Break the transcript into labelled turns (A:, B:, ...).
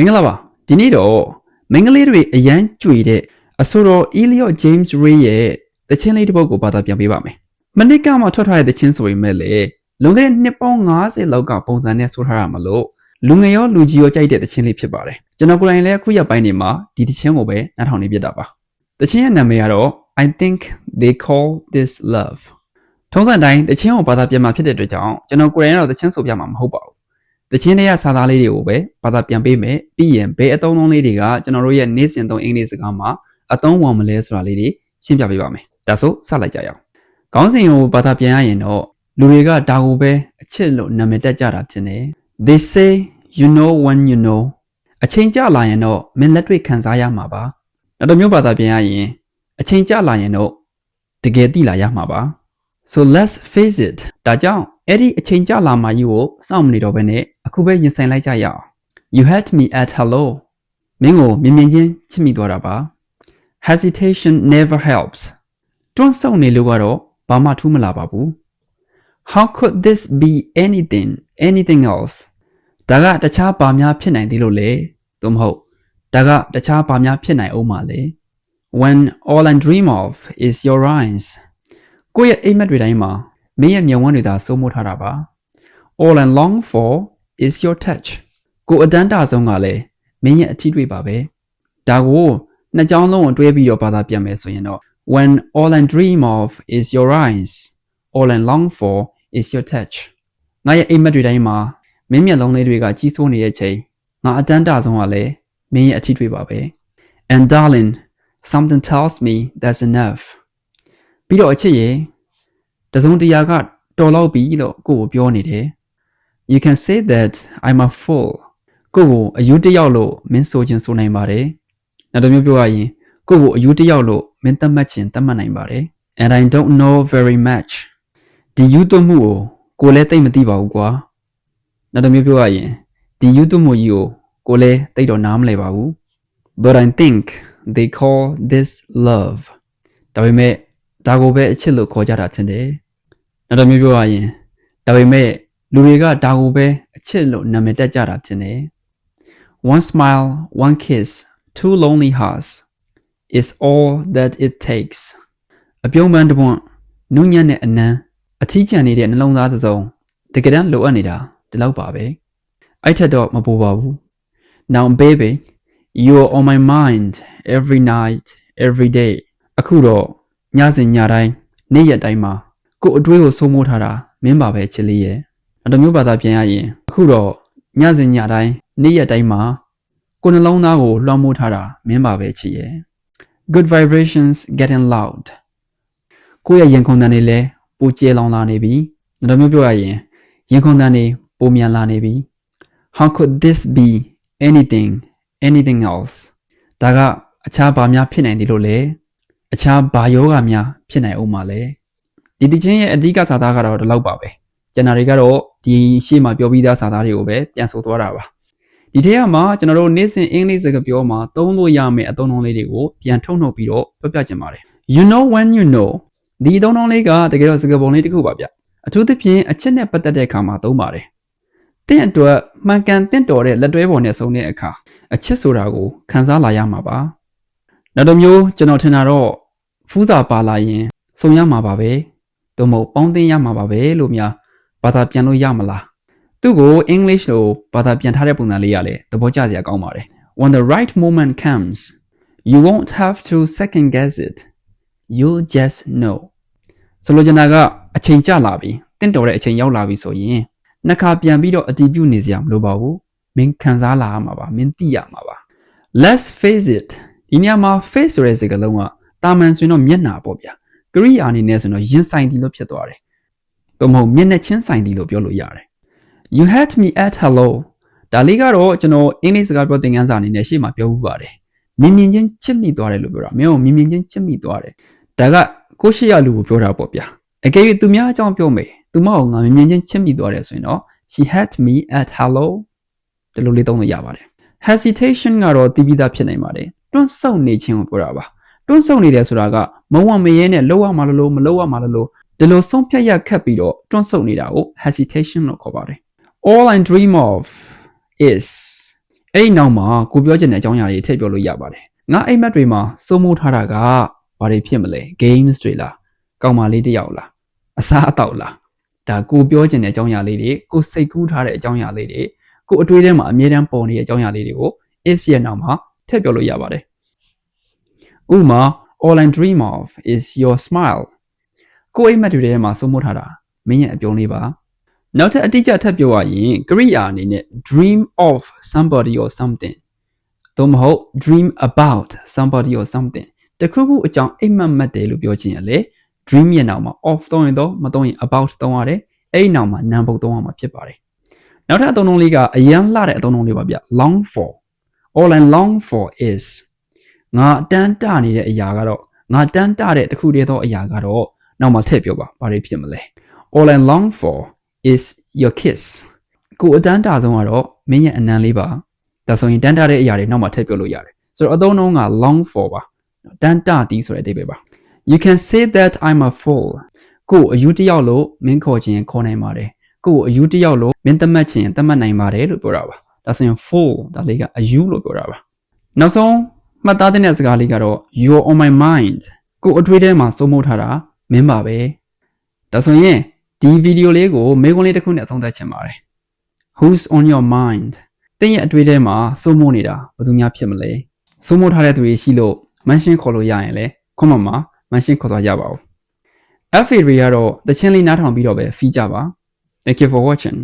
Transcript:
A: မင်္ဂလာပါဒီနေ့တော့မင်္ဂလေးတွေအရန်ကြွေတဲ့အဆိုတော် Elliot James Ray ရဲ့တခြင်းလေးတစ်ပုဒ်ကိုဘာသာပြန်ပေးပါမယ်မနစ်ကမှထွက်ထားတဲ့တခြင်းဆိုပေမဲ့လေလွန်ခဲ့တဲ့နှစ်ပေါင်း90လောက်ကပုံစံနဲ့ဆိုထားတာမလို့လူငယ်ရောလူကြီးရောကြိုက်တဲ့တခြင်းလေးဖြစ်ပါတယ်ကျွန်တော်ကိုယ်တိုင်လည်းအခုရက်ပိုင်းနေမှာဒီတခြင်းကိုပဲနားထောင်နေပြတာပါတခြင်းရဲ့နာမည်ကတော့ I think they call this love ထုံးစံတိုင်းတခြင်းကိုဘာသာပြန်မှာဖြစ်တဲ့အတွက်ကြောင့်ကျွန်တော်ကိုယ်တိုင်ကတော့တခြင်းဆိုပြမှာမဟုတ်ပါဘူး တခြင်းတွေကစာသားလေးတွေကိုပဲဘာသာပြန်ပေးမယ်ပြီးရင်ဘယ်အသုံးအနှုန်းလေးတွေကကျွန်တော်တို့ရဲ့နေ့စဉ်သုံးအင်္ဂလိပ်စကားမှာအသုံးဝင်မလဲဆိုတာလေးတွေရှင်းပြပေးပါမယ်ဒါဆိုစလိုက်ကြရအောင်ခေါင်းစဉ်ကိုဘာသာပြန်ရရင်တော့လူတွေကဒါကိုပဲအချစ်လို့နာမည်တက်ကြတာဖြစ်နေ They say you know when you know အချိန်ကြလာရင်တော့မင်းလက်တွေ့ခံစားရမှာပါနောက်တစ်မျိုးဘာသာပြန်ရရင်အချိန်ကြလာရင်တော့တကယ်သိလာရမှာပါ so let's face it ဒါကြောင့် အဲ့ဒီအချိန်ကြလာမှကြီးကိုစောင့်မနေတော့ဘဲနဲ့အခုပဲရင်ဆိုင်လိုက်ကြရအောင် you had me at hello မင်းကိုမြင်မြင်ချင်းချစ်မိသွားတာပါ hesitation never helps တွန်းဆုံနေလို့ကတော့ဘာမှထူးမလာပါဘူး how could this be anything anything else ဒါကတခြားဘာများဖြစ်နိုင်သေးလို့လဲသို့မဟုတ်ဒါကတခြားဘာများဖြစ်နိုင်အောင်မလဲ when all I dream of is your eyes ကိုယ့်ရဲ့အိမ်မက်တွေတိုင်းမှာ မင်းရဲ့မျက်ဝန်းတွေသာစိုးမိုးထားတာပါ all I long for is your touch ကိုအတန်းတာဆုံးကလည်းမင်းရဲ့အထီးတွေပါပဲဒါကိုနှစ်ကြောင်းလုံးကိုတွဲပြီးတော့ဘာသာပြန်မယ်ဆိုရင်တော့ when all I dream of is your eyes all I long for is your touch ငါရဲ့အိမ်မက်တွေတိုင်းမှာမင်းမျက်လုံးလေးတွေကကြီးစိုးနေတဲ့ချိန်ငါအတန်းတာဆုံးကလည်းမင်းရဲ့အထီးတွေပါပဲ and darling something tells me that's enough ပြီးတော့အချစ်ရေ တစုံတရာကတော်တော့ပြီလို့ကိုကိုပြောနေတယ် you can say that i'm a fool ကိုကိုအယူတစ်ယောက်လို့မင်းဆိုခြင်းဆိုနိုင်ပါတယ်နောက်တစ်မျိုးပြောရရင်ကိုကိုအယူတစ်ယောက်လို့မင်းသတ်မှတ်ခြင်းသတ်မှတ်နိုင်ပါတယ် and i don't know very much ဒီယူသွမှုကိုကိုလည်းသိမ့်မသိပါဘူးကွာနောက်တစ်မျိုးပြောရရင်ဒီယူသွမှုကြီးကိုကိုလည်းသိတော့နားမလည်ပါဘူး but i think they call this love ဒါပေမဲ့ ဒါကိုပဲအချစ်လို့ခေါ်ကြတာထင်တယ်နောက်တစ်မျိုးပြောရရင်ဒါပေမဲ့လူတွေကဒါကိုပဲအချစ်လို့နာမည်တက်ကြတာထင်တယ် one smile one kiss two lonely hearts is all that it takes အပြုံးပန်းတစ်ပွန့်နုညံ့တဲ့အနမ်းအထီးကျန်နေတဲ့နှလုံးသားတစ်စုံတကယ်တမ်းလိုအပ်နေတာဒီလောက်ပါပဲအဲ့ထက်တော့မပိုပါဘူး now baby you're on my mind every night every day အခုတော့ ညစဉ်ညတိုင်းနေ့ရက်တိုင်းမှာကို့အတွေးကိုစိုးမိုးထားတာမင်းပါပဲချစ်လေးရဲ့အတမျိုးဘာသာပြန်ရရင်အခုတော့ညစဉ်ညတိုင်းနေ့ရက်တိုင်းမှာကိုယ်နှလုံးသားကိုလွှမ်းမိုးထားတာမင်းပါပဲချစ်ရဲ့ good vibrations getting loud ကိုယ့်ရဲ့ရင်ခုန်တန်တွေလည်းပိုကျဲလောင်လာနေပြီအတမျိုးပြောရရင်ရင်ခုန်တန်တွေပိုမြန်လာနေပြီ how could this be anything anything else ဒါကအခြားဘာများဖြစ်နိုင်တယ်လို့လဲ အခြားဘာယောဂများဖြစ်နိုင်အောင်မလဲဒီတခြင်းရဲ့အဓိကစာသားကတော့ဒီလောက်ပါပဲကျန်တာတွေကတော့ဒီရှေ့မှာပြောပြီးသားစာသားတွေကိုပဲပြန်ဆိုသွားတာပါဒီထဲမှာကျွန်တော်တို့နေ့စဉ်အင်္ဂလိပ်စကားပြောမှာသုံးလို့ရမယ့်အသုံးအနှုန်းလေးတွေကိုပြန်ထုတ်နှုတ်ပြီးတော့ပြောပြချင်ပါတယ် you know when you know ဒီအသုံးအနှုန်းလေးကတကယ်တော့စကားပုံလေးတစ်ခုပါဗျအထူးသဖြင့်အချက်နဲ့ပတ်သက်တဲ့အခါမှာသုံးပါတယ်တင့်အတွက်မှန်ကန်တင့်တော်တဲ့လက်တွဲပေါ်နဲ့ဆုံးတဲ့အခါအချစ်ဆိုတာကိုခံစားလာရမှာပါ နောက်တစ်မျိုးကျွန်တော်ထင်တာတော့ဖူးစာပါလာရင်စုံရမှာပါပဲသို့မဟုတ်ပေါင်းသင်းရမှာပါပဲလို့များဘာသာပြန်လို့ရမလားသူ့ကို English လို့ဘာသာပြန်ထားတဲ့ပုံစံလေးရလေသဘောကျစရာကောင်းပါတယ် When the right moment comes you won't have to second guess it you'll just know ဆိုလိုချင်တာကအချိန်ကျလာပြီတင့်တော်တဲ့အချိန်ရောက်လာပြီဆိုရင်နှစ်ခါပြန်ပြီးတော့အတည်ပြုနေစရာမလိုပါဘူးမင်းခံစားလာရမှာပါမင်းသိရမှာပါ let's face it ဒီနေရာမှာ face ဆိုတဲ့စကားလုံးကတာမန်ဆိုရင်တော့မျက်နှာပေါ့ဗျာကရိယာအနေနဲ့ဆိုရင်တော့ရင်ဆိုင်သည်လို့ဖြစ်သွားတယ်။သို့မဟုတ်မျက်နှာချင်းဆိုင်သည်လို့ပြောလို့ရတယ်။ You had me at hello ဒါလေးကတော့ကျွန်တော်အင်္ဂလိပ်စကားပြောသင်ခန်းစာအနေနဲ့ရှေ့မှာပြောဦးပါတယ်။မြင်မြင်ချင်းချစ်မိသွားတယ်လို့ပြောတာ။မင်းကိုမြင်မြင်ချင်းချစ်မိသွားတယ်။ဒါကကိုရှိရလူကိုပြောတာပေါ့ဗျာ။အကယ်၍သူများအကြောင်းပြောမယ်။သူမဟုတ်ငါမြင်မြင်ချင်းချစ်မိသွားတယ်ဆိုရင်တော့ she had me at hello ဒီလိုလေးသုံးလို့ရပါတယ်။ hesitation ကတော့တီးပြီးသားဖြစ်နိုင်ပါတယ်။ တွန့်ဆုတ်နေခြင်းကိုပြောတာပါ။တွန့်ဆုတ်နေတယ်ဆိုတာကမဝမရဲနဲ့လောက်ရမှာလို့မလောက်ရမှာလို့ဒီလိုဆုံးဖြတ်ရခက်ပြီးတော့တွန့်ဆုတ်နေတာကို hesitation လို့ခေါ်ပါတယ် all i dream of is အဲ့ဒီနောက်မှာကိုပြောချင်တဲ့အကြောင်းအရာတွေထည့်ပြောလို့ရပါတယ်ငါအိမ်မက်တွေမှာစိုးမိုးထားတာကဘာတွေဖြစ်မလဲ games တွေလားကောင်းမလေးတစ်ယောက်လားအစားအသောက်လားဒါကိုပြောချင်တဲ့အကြောင်းအရာလေးတွေကိုစိတ်ကူးထားတဲ့အကြောင်းအရာလေးတွေကိုအတွေးထဲမှာအမြဲတမ်းပေါ်နေတဲ့အကြောင်းအရာလေးတွေကို is ရဲ့နောက်မှာ ထည့်ပြောလို့ရပါတယ်ဥပမာ all I dream of is your smile ကိုအိမ်မက်တွေထဲမှာစိုးမိုးထားတာမင်းရဲ့အပြုံးလေးပါနောက်ထပ်အတိအကျထပ်ပြောရရင်ကရိယာအနေနဲ့ dream of somebody or something သို့မဟုတ် dream about somebody or something တခုခုအကြောင်းအိမ်မက်မက်တယ်လို့ပြောချင်ရလေ dream ရဲ့နောက်မှာ of သုံးရင်တော့မသုံးရင် about သုံးရတယ်အဲ့ဒီနောက်မှာ noun ပုတ်သုံးရမှာဖြစ်ပါတယ်နောက်ထပ်အသုံးအနှုန်းလေးကအရန်လှတဲ့အသုံးအနှုန်းလေးပါဗျ long for all I long for is ငါတန်းတနေတဲ့အရာကတော့ငါတန်းတတဲ့တခုတည်းသောအရာကတော့နောက်မှာထည့်ပြောပါဘာတွေဖြစ်မလဲ all I long for is your kiss ကိုအတန်းတာဆုံးကတော့မင်းရဲ့အနံလေးပါဒါဆိုရင်တန်းတာတဲ့အရာတွေနောက်မှာထည့်ပြောလို့ရတယ်ဆိုတော့အသုံးအနှုန်းက long for ပါတန်းတာတီးဆိုတဲ့အဓိပ္ပာယ်ပါ you can say that i'm a fool ကိုအယူတစ်ယောက်လို့မင်းခေါ်ခြင်းခေါ်နိုင်ပါတယ်ကိုအယူတစ်ယောက်လို့မင်းသတ်မှတ်ခြင်းသတ်မှတ်နိုင်ပါတယ်လို့ပြောတာပါ ဒါဆိုရင် fool ဒါလေးကအယူလို့ပြောတာပါနောက်ဆုံးမှတ်သားတဲ့စကားလေးကတော့ you're on my mind ကိုအထွေးထဲမှာစိုးမိုးထားတာမင်းပါပဲဒါဆိုရင်ဒီဗီဒီယိုလေးကိုမေးခွန်းလေးတစ်ခုနဲ့အဆုံးသတ်ချင်ပါတယ် who's on your mind တင်းရဲ့အတွေ့အထဲမှာစိုးမိုးနေတာဘယ်သူများဖြစ်မလဲစိုးမိုးထားတဲ့သူတွေရှိလို့မန်ရှင်းခေါ်လို့ရရင်လေခွန်မမှာမန်ရှင်းခေါ်သွားကြပါဦး FA တွေကတော့တချင်းလေးနားထောင်ပြီးတော့ပဲဖီးကြပါ Thank you for watching